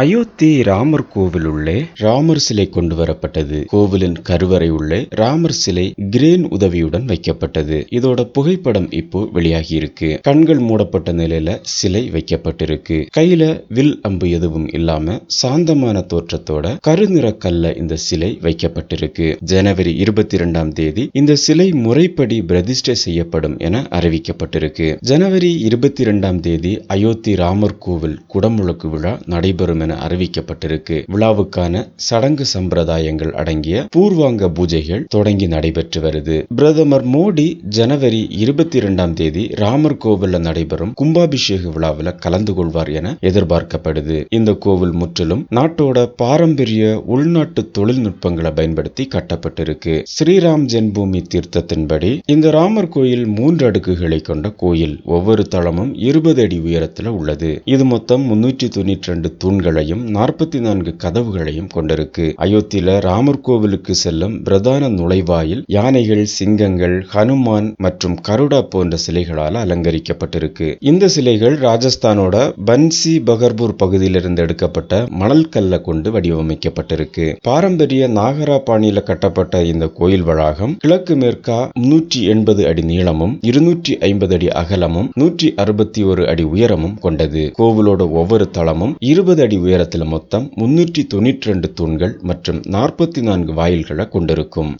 அயோத்தி ராமர் கோவில் உள்ளே ராமர் சிலை கொண்டு வரப்பட்டது. கோவிலின் கருவறை உள்ளே ராமர் சிலை கிரேன் உதவியுடன் வைக்கப்பட்டது. இதோட புகைப்படம் இப்போ வெளியாகி இருக்கு கண்கள் மூடப்பட்ட நிலையில சிலை வைக்கப்பட்டிருக்கு. கையில வில் அம்பு எதுவும் இல்லாம சாந்தமான தோற்றத்தோட கருநிற கல்ல இந்த சிலை வைக்கப்பட்டிருக்கு. ஜனவரி இருபத்தி இரண்டாம் தேதி இந்த சிலை முறைப்படி பிரதிஷ்டை செய்யப்படும் என அறிவிக்கப்பட்டிருக்கு. ஜனவரி இருபத்தி இரண்டாம் தேதி அயோத்தி ராமர் கோவில் குடமுழுக்கு விழா நடைபெறும் என அறிவிக்கப்பட்டிருக்கு. விழாவுக்கான சடங்கு சம்பிரதாயங்கள் அடங்கிய பூர்வாங்க பூஜைகள் தொடங்கி நடைபெற்று வருது. பிரதமர் மோடி ஜனவரி இருபத்தி இரண்டாம் தேதி ராமர் கோவில்ல நடைபெறும் கும்பாபிஷேக விழாவில் கலந்து கொள்வார் என எதிர்பார்க்கப்படுது. இந்த கோவில் முற்றிலும் நாட்டோட பாரம்பரிய உள்நாட்டு தொழில்நுட்பங்களை பயன்படுத்தி கட்டப்பட்டிருக்கு. ஸ்ரீராம் ஜென்மபூமி தீர்த்தத்தின்படி இந்த ராமர் கோயில் மூன்று அடுக்குகளை கொண்ட கோயில். ஒவ்வொரு தளமும் இருபது அடி உயரத்தில் உள்ளது. இது மொத்தம் முன்னூற்றி தொண்ணூற்றி ரெண்டு தூண்கள் தூண்களையும் நாற்பத்தி நான்கு கதவுகளையும் கொண்டிருக்கு. அயோத்தியில ராமர் கோவிலுக்கு செல்லும் பிரதான நுழைவாயில் யானைகள் சிங்கங்கள் ஹனுமான் மற்றும் கருடா போன்ற சிலைகளால் அலங்கரிக்கப்பட்டிருக்கு. இந்த சிலைகள் ராஜஸ்தானோட பன்சி பகர்பூர் பகுதியிலிருந்து எடுக்கப்பட்ட மணல் கல்ல கொண்டு வடிவமைக்கப்பட்டிருக்கு. பாரம்பரிய நாகரா பாணியில கட்டப்பட்ட இந்த கோயில் வளாகம் கிழக்கு மேற்கா முன்னூற்றி எண்பது அடி நீளமும் இருநூற்றி ஐம்பது அடி அகலமும் நூற்றி அறுபத்தி ஒரு அடி உயரமும் கொண்டது. கோவிலோட ஒவ்வொரு தளமும் இருபது அடி உயரத்தில் மொத்தம் முன்னூற்றி தொண்ணூற்றி ரெண்டு தூண்கள் மற்றும் நாற்பத்தி நான்கு வாயில்களை கொண்டிருக்கும்.